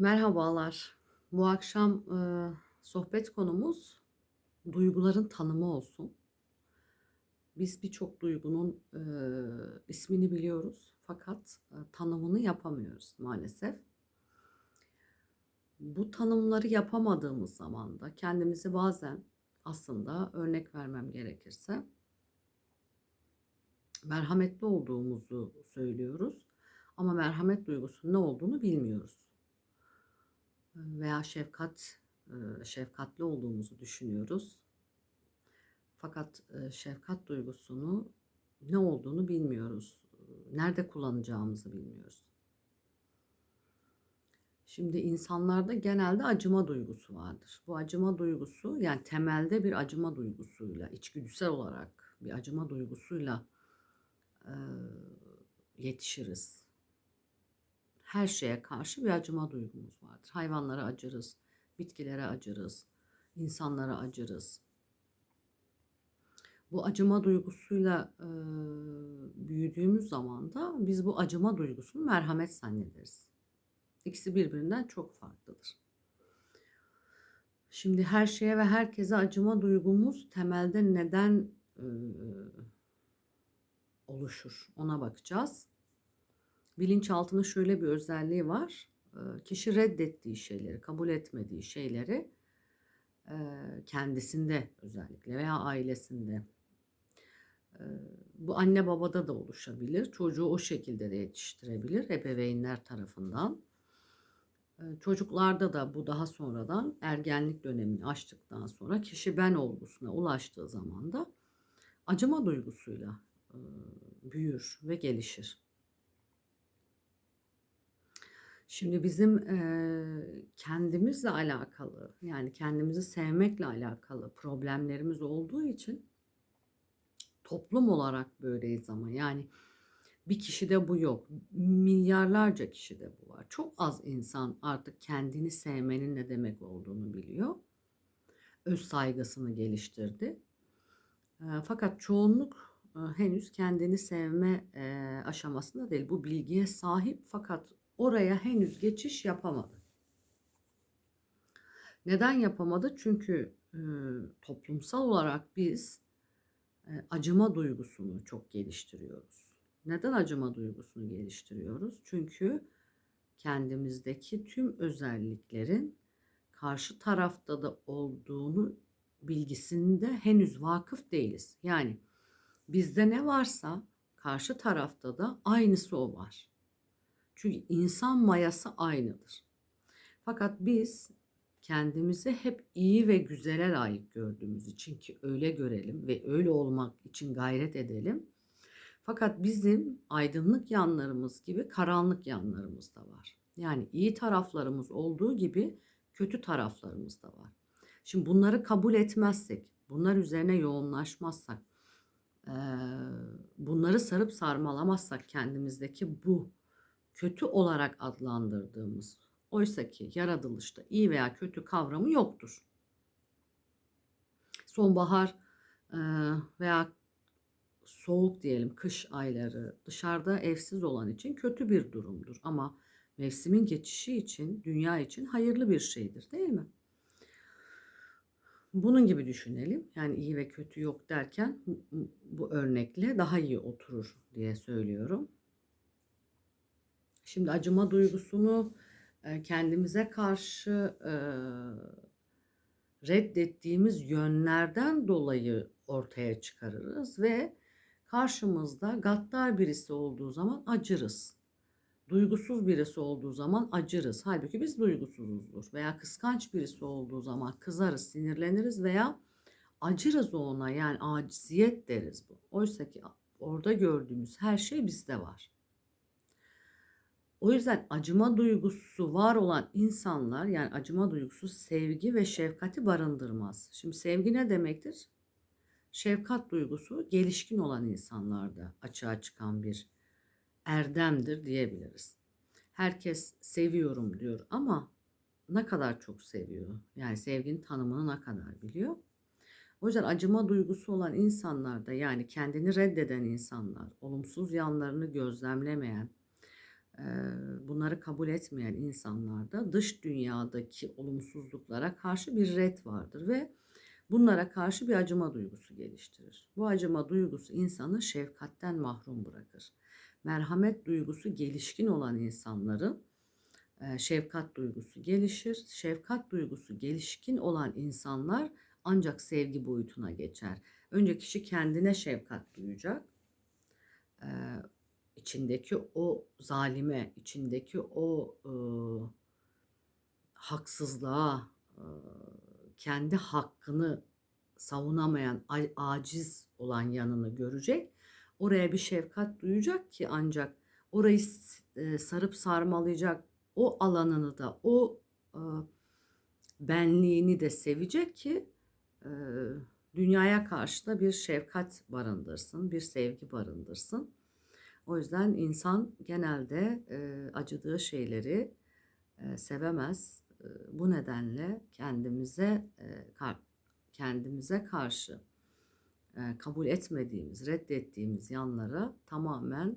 Merhabalar. Bu akşam, eee, sohbet konumuz duyguların tanımı olsun. Biz birçok duygunun, eee, ismini biliyoruz fakat, eee, tanımını yapamıyoruz maalesef. Bu tanımları yapamadığımız zaman da kendimizi bazen aslında örnek vermem gerekirse merhametli olduğumuzu söylüyoruz ama merhamet duygusunun ne olduğunu bilmiyoruz. Veya şefkat, şefkatli olduğumuzu düşünüyoruz. Fakat, şefkat duygusunu ne olduğunu bilmiyoruz. Nerede kullanacağımızı bilmiyoruz. Şimdi insanlarda genelde acıma duygusu vardır. Bu acıma duygusu, yani temelde bir acıma duygusuyla, içgüdüsel olarak bir acıma duygusuyla, eee, yetişiriz. Her şeye karşı bir acıma duygumuz vardır. Hayvanlara acırız, bitkilere acırız, insanlara acırız. Bu acıma duygusuyla, eee, büyüdüğümüz zaman da biz bu acıma duygusunu merhamet zannederiz. İkisi birbirinden çok farklıdır. Şimdi her şeye ve herkese acıma duygumuz temelde neden, ııı, oluşur ona bakacağız. Bilinçaltının şöyle bir özelliği var. Kişi reddettiği şeyleri, kabul etmediği şeyleri, kendisinde özellikle veya ailesinde, bu anne babada da oluşabilir. Çocuğu o şekilde de yetiştirebilir ebeveynler tarafından. Çocuklarda da bu daha sonradan ergenlik dönemini aştıktan sonra kişi ben olgusuna ulaştığı zaman da acıma duygusuyla, büyür ve gelişir. Şimdi bizim, eee, kendimizle alakalı, yani kendimizi sevmekle alakalı problemlerimiz olduğu için toplum olarak böyleyiz ama yani bir kişide bu yok. milyarlarca kişide bu var. Çok az insan artık kendini sevmenin ne demek olduğunu biliyor. Öz saygısını geliştirdi. Eee, fakat çoğunluk, eee, henüz kendini sevme, eee, aşamasında değil. Bu bilgiye sahip fakat oraya henüz geçiş yapamadı. Neden yapamadı? Çünkü, ııı, toplumsal olarak biz, eee, acıma duygusunu çok geliştiriyoruz. Neden acıma duygusunu geliştiriyoruz? Çünkü kendimizdeki tüm özelliklerin karşı tarafta da olduğunu bilgisinde henüz vakıf değiliz. Yani bizde ne varsa karşı tarafta da aynısı o var. Çünkü insan mayası aynıdır. Fakat biz kendimizi hep iyi ve güzele layık gördüğümüz için ki öyle görelim ve öyle olmak için gayret edelim. Fakat bizim aydınlık yanlarımız gibi karanlık yanlarımız da var. Yani iyi taraflarımız olduğu gibi kötü taraflarımız da var. Şimdi bunları kabul etmezsek, bunlar üzerine yoğunlaşmazsak, bunları sarıp sarmalamazsak kendimizdeki bu kötü olarak adlandırdığımız oysaki yaratılışta iyi veya kötü kavramı yoktur. Sonbahar, veya soğuk diyelim kış ayları dışarıda evsiz olan için kötü bir durumdur ama mevsimin geçişi için, dünya için hayırlı bir şeydir, değil mi? Bunun gibi düşünelim. Yani iyi ve kötü yok derken bu örnekle daha iyi oturur diye söylüyorum. Şimdi acıma duygusunu, kendimize karşı, reddettiğimiz yönlerden dolayı ortaya çıkarırız ve karşımızda gaddar birisi olduğu zaman acırız. Duygusuz birisi olduğu zaman acırız. Hâlbuki biz duygusuzuzdur veya kıskanç birisi olduğu zaman kızarız, sinirleniriz veya acırız ona, yani aciziyet deriz bu. Oysaki a orada gördüğümüz her şey bizde var. O yüzden acıma duygusu var olan insanlar, yani acıma duygusu sevgi ve şefkati barındırmaz. Şimdi sevgi ne demektir? Şefkat duygusu gelişkin olan insanlarda açığa çıkan bir erdemdir diyebiliriz. Herkes seviyorum diyor ama ne kadar çok seviyor? Yani sevginin tanımını ne kadar biliyor? O yüzden acıma duygusu olan insanlarda yani kendini reddeden insanlar, olumsuz yanlarını gözlemlemeyen, bunları kabul etmeyen insanlarda dış dünyadaki olumsuzluklara karşı bir ret vardır ve bunlara karşı bir acıma duygusu geliştirir. Bu acıma duygusu insanı şefkatten mahrum bırakır. Merhamet duygusu gelişkin olan insanların şefkat duygusu gelişir. Şefkat duygusu gelişkin olan insanlar ancak sevgi boyutuna geçer. Önce kişi kendine şefkat duyacak. İçindeki o zalime, içindeki o e, haksızlığa, e, kendi hakkını savunamayan, aciz olan yanını görecek. Oraya bir şefkat duyacak ki ancak orayı e, sarıp sarmalayacak, o alanını da, o e, benliğini de sevecek ki e, dünyaya karşı da bir şefkat barındırsın, bir sevgi barındırsın. O yüzden insan genelde e, acıdığı şeyleri e, sevemez. E, bu nedenle kendimize e, kar, kendimize karşı e, kabul etmediğimiz, reddettiğimiz yanlara tamamen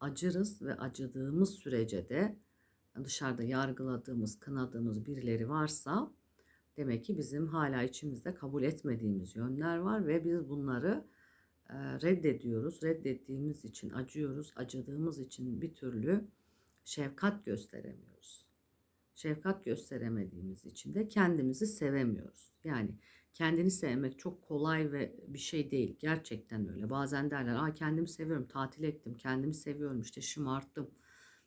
acırız ve acıdığımız sürece de dışarıda yargıladığımız, kınadığımız birileri varsa demek ki bizim hala içimizde kabul etmediğimiz yönler var ve biz bunları reddediyoruz. Reddettiğimiz için acıyoruz. Acıdığımız için bir türlü şefkat gösteremiyoruz. Şefkat gösteremediğimiz için de kendimizi sevemiyoruz. Yani kendini sevmek çok kolay ve bir şey değil. Gerçekten öyle. Bazen derler, "Aa kendimi seviyorum, tatil ettim, kendimi seviyorum, işte şımarttım."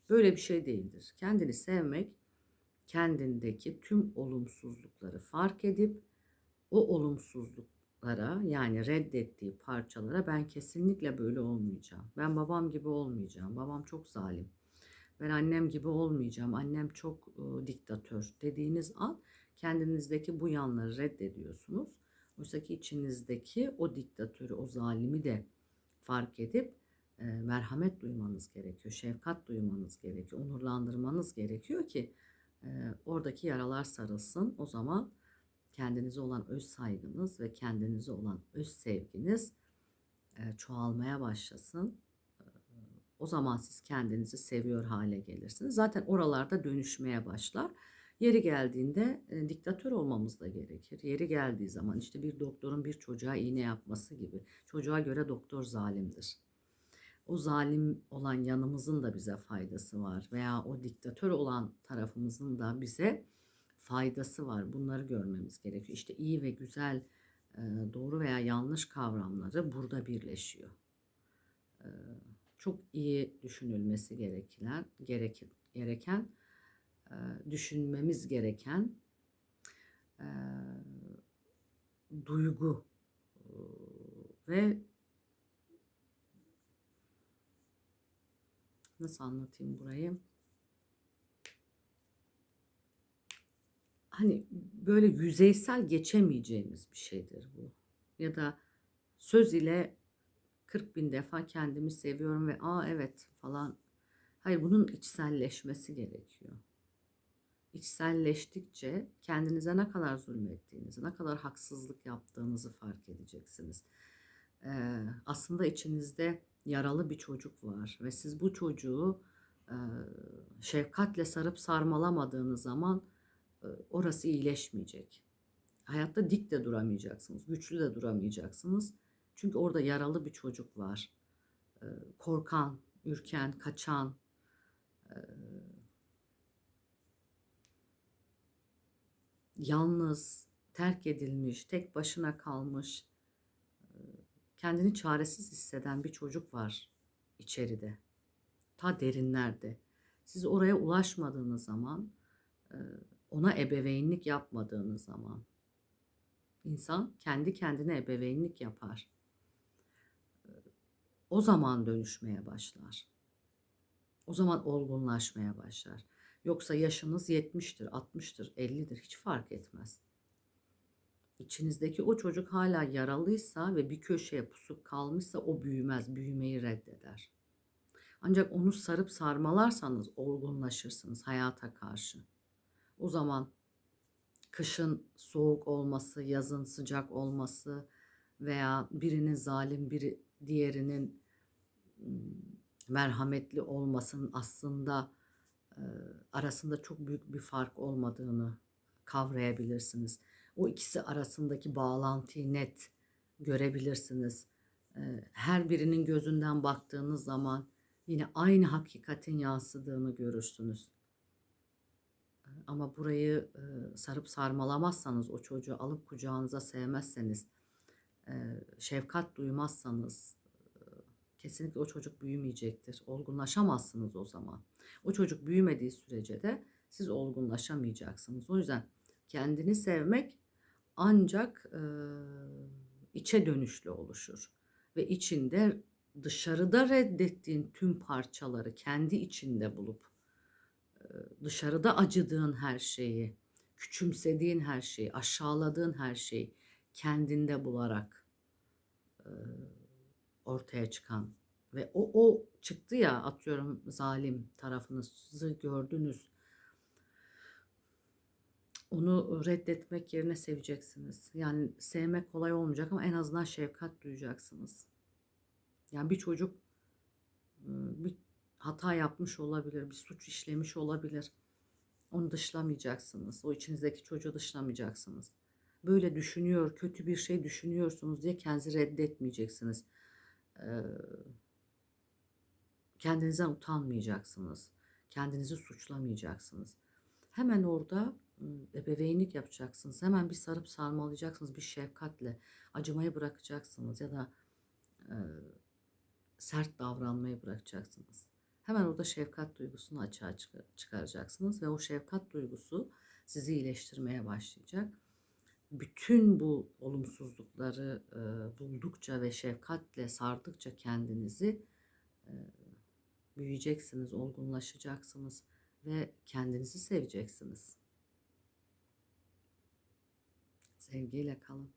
Böyle bir şey değildir. Kendini sevmek kendindeki tüm olumsuzlukları fark edip o olumsuzluklara yani reddettiği parçalara ben kesinlikle böyle olmayacağım. Ben babam gibi olmayacağım. Babam çok zalim. Ben annem gibi olmayacağım. Annem çok e, diktatör dediğiniz an kendinizdeki bu yanları reddediyorsunuz. Oysa ki içinizdeki o diktatörü, o zalimi de fark edip e, merhamet duymanız gerekiyor, şefkat duymanız gerekiyor, onurlandırmanız gerekiyor ki e, oradaki yaralar sarılsın. O zaman kendinize olan öz saygınız ve kendinize olan öz sevginiz e, çoğalmaya başlasın. E, o zaman siz kendinizi seviyor hale gelirsiniz. Zaten oralarda dönüşmeye başlar. Yeri geldiğinde e, diktatör olmamız da gerekir. Yeri geldiği zaman işte bir doktorun bir çocuğa iğne yapması gibi. Çocuğa göre doktor zalimdir o zalim olan yanımızın da bize faydası var veya o diktatör olan tarafımızın da bize faydası var. Bunları görmemiz gerekiyor. İşte iyi ve güzel, doğru veya yanlış kavramları burada birleşiyor. Çok iyi düşünülmesi gereken, gereken, gereken düşünmemiz gereken duygu ve Nasıl anlatayım burayı? Hani böyle yüzeysel geçemeyeceğimiz bir şeydir bu. Ya da söz ile 40 bin defa kendimi seviyorum ve aa evet falan. Hayır bunun içselleşmesi gerekiyor. İçselleştikçe kendinize ne kadar zulmettiğinizi, ne kadar haksızlık yaptığınızı fark edeceksiniz. Ee, aslında içinizde yaralı bir çocuk var ve siz bu çocuğu e, şefkatle sarıp sarmalamadığınız zaman orası iyileşmeyecek. Hayatta dik de duramayacaksınız, güçlü de duramayacaksınız. Çünkü orada yaralı bir çocuk var. E, korkan, ürken, kaçan, e, yalnız, terk edilmiş, tek başına kalmış kendini çaresiz hisseden bir çocuk var içeride. Ta derinlerde. Siz oraya ulaşmadığınız zaman, e, ona ebeveynlik yapmadığınız zaman insan kendi kendine ebeveynlik yapar. O zaman dönüşmeye başlar. O zaman olgunlaşmaya başlar. Yoksa yaşınız 70'tir, 60'tır, 50'dir hiç fark etmez içinizdeki o çocuk hala yaralıysa ve bir köşeye pusup kalmışsa o büyümez, büyümeyi reddeder. Ancak onu sarıp sarmalarsanız olgunlaşırsınız hayata karşı. O zaman kışın soğuk olması, yazın sıcak olması veya birinin zalim, biri diğerinin merhametli olmasının aslında arasında çok büyük bir fark olmadığını kavrayabilirsiniz. O ikisi arasındaki bağlantıyı net görebilirsiniz. Her birinin gözünden baktığınız zaman yine aynı hakikatin yansıdığını görürsünüz. Ama burayı, sarıp sarmalamazsanız, o çocuğu alıp kucağınıza sevmezseniz, şefkat duymazsanız, kesinlikle o çocuk büyümeyecektir. Olgunlaşamazsınız o zaman. O çocuk büyümediği sürece de siz olgunlaşamayacaksınız. O yüzden kendini sevmek ancak, eee, içe dönüşlü oluşur ve içinde dışarıda reddettiğin tüm parçaları kendi içinde bulup, dışarıda acıdığın her şeyi, küçümsediğin her şeyi, aşağıladığın her şeyi kendinde bularak, ortaya çıkan ve o o çıktı ya, atıyorum zalim tarafınızı gördünüz. Onu reddetmek yerine seveceksiniz. Yani sevmek kolay olmayacak ama en azından şefkat duyacaksınız. Yani bir çocuk, bir hata yapmış olabilir, bir suç işlemiş olabilir. Onu dışlamayacaksınız. O içinizdeki çocuğu dışlamayacaksınız. Böyle düşünüyor, kötü bir şey düşünüyorsunuz diye kendinizi reddetmeyeceksiniz. Eee kendinizden utanmayacaksınız. Kendinizi suçlamayacaksınız. Hemen orada, ebeveynlik yapacaksınız. Hemen bir sarıp sarmalayacaksınız bir şefkatle. Acımayı bırakacaksınız ya da, eee, sert davranmayı bırakacaksınız. Hemen orada şefkat duygusunu açığa çıka çıkaracaksınız ve o şefkat duygusu sizi iyileştirmeye başlayacak. Bütün bu olumsuzlukları, eee, buldukça ve şefkatle sardıkça kendinizi, eee, büyüyeceksiniz, olgunlaşacaksınız ve kendinizi seveceksiniz. Sevgiyle kalın.